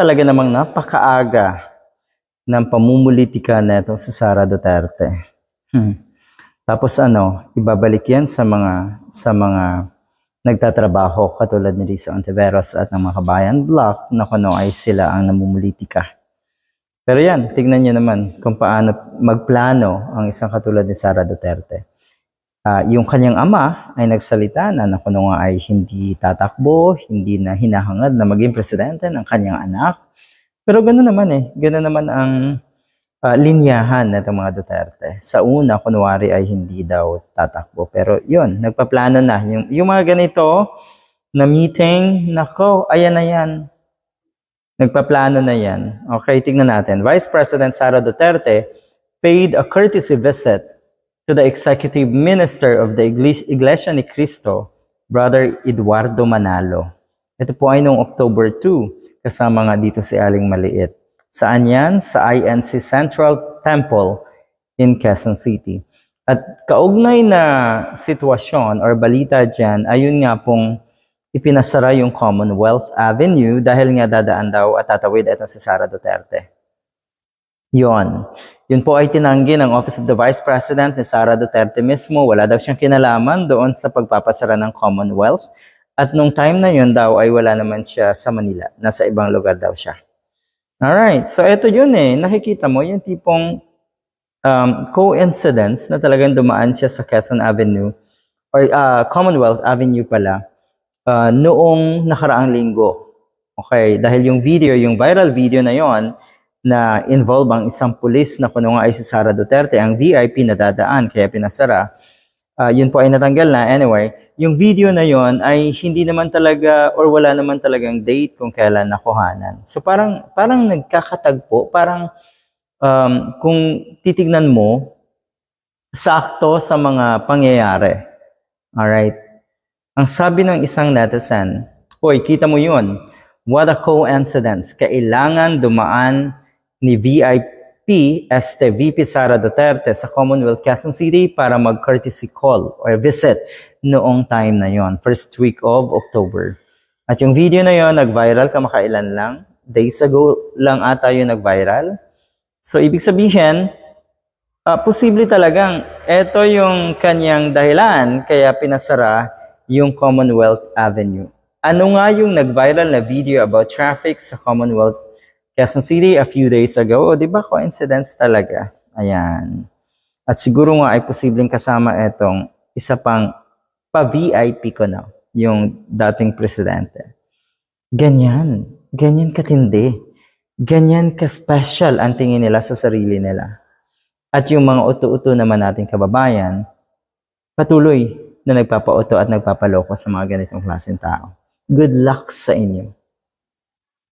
talaga namang napakaaga ng pamumulitika na itong si Sara Duterte. Hmm. Tapos ano, ibabalik yan sa mga sa mga nagtatrabaho katulad ni Risa Ontiveros at ng mga kabayan block na kuno ay sila ang namumulitika. Pero yan, tignan niyo naman kung paano magplano ang isang katulad ni Sara Duterte. Ah, yung kanyang ama ay nagsalita na na kuno nga ay hindi tatakbo, hindi na hinahangad na maging presidente ng kanyang anak. Pero gano'n naman eh, gano'n naman ang ah, linyahan ng mga Duterte. Sa una, kunwari ay hindi daw tatakbo. Pero yun, nagpaplano na. Yung, yung mga ganito na meeting, nako, ayan na yan. Nagpaplano na yan. Okay, tingnan natin. Vice President Sara Duterte paid a courtesy visit to the Executive Minister of the Iglesia, ni Cristo, Brother Eduardo Manalo. Ito po ay noong October 2, kasama nga dito si Aling Maliit. Saan yan? Sa INC Central Temple in Quezon City. At kaugnay na sitwasyon or balita dyan, ayun nga pong ipinasara yung Commonwealth Avenue dahil nga dadaan daw at tatawid ito si Sara Duterte. Yon. Yun po ay tinanggi ng Office of the Vice President ni Sara Duterte mismo. Wala daw siyang kinalaman doon sa pagpapasara ng Commonwealth. At nung time na yun daw ay wala naman siya sa Manila. Nasa ibang lugar daw siya. Alright, so ito yun eh. Nakikita mo yung tipong um, coincidence na talagang dumaan siya sa Quezon Avenue or uh, Commonwealth Avenue pala uh, noong nakaraang linggo. Okay, dahil yung video, yung viral video na yon na involve ang isang pulis na kuno nga ay si Sara Duterte, ang VIP na dadaan kaya pinasara. Uh, yun po ay natanggal na. Anyway, yung video na yon ay hindi naman talaga or wala naman talagang date kung kailan nakuhanan. So parang parang nagkakatagpo, parang um, kung titignan mo, sakto sa mga pangyayari. Alright? Ang sabi ng isang netizen, Hoy, kita mo yun. What a coincidence. Kailangan dumaan ni VIP este VP Sara Duterte sa Commonwealth Quezon City para mag-courtesy call or visit noong time na yon, first week of October. At yung video na yon nag-viral kamakailan lang. Days ago lang ata yung nag-viral. So, ibig sabihin, ah, posible talagang ito yung kanyang dahilan kaya pinasara yung Commonwealth Avenue. Ano nga yung nag-viral na video about traffic sa Commonwealth Quezon City a few days ago? O, di ba coincidence talaga? Ayan. At siguro nga ay posibleng kasama itong isa pang pa-VIP ko na, yung dating presidente. Ganyan. Ganyan katindi. Ganyan ka-special ang tingin nila sa sarili nila. At yung mga uto-uto naman nating kababayan, patuloy na nagpapauto at nagpapaloko sa mga ganitong klaseng tao. Good luck sa inyo.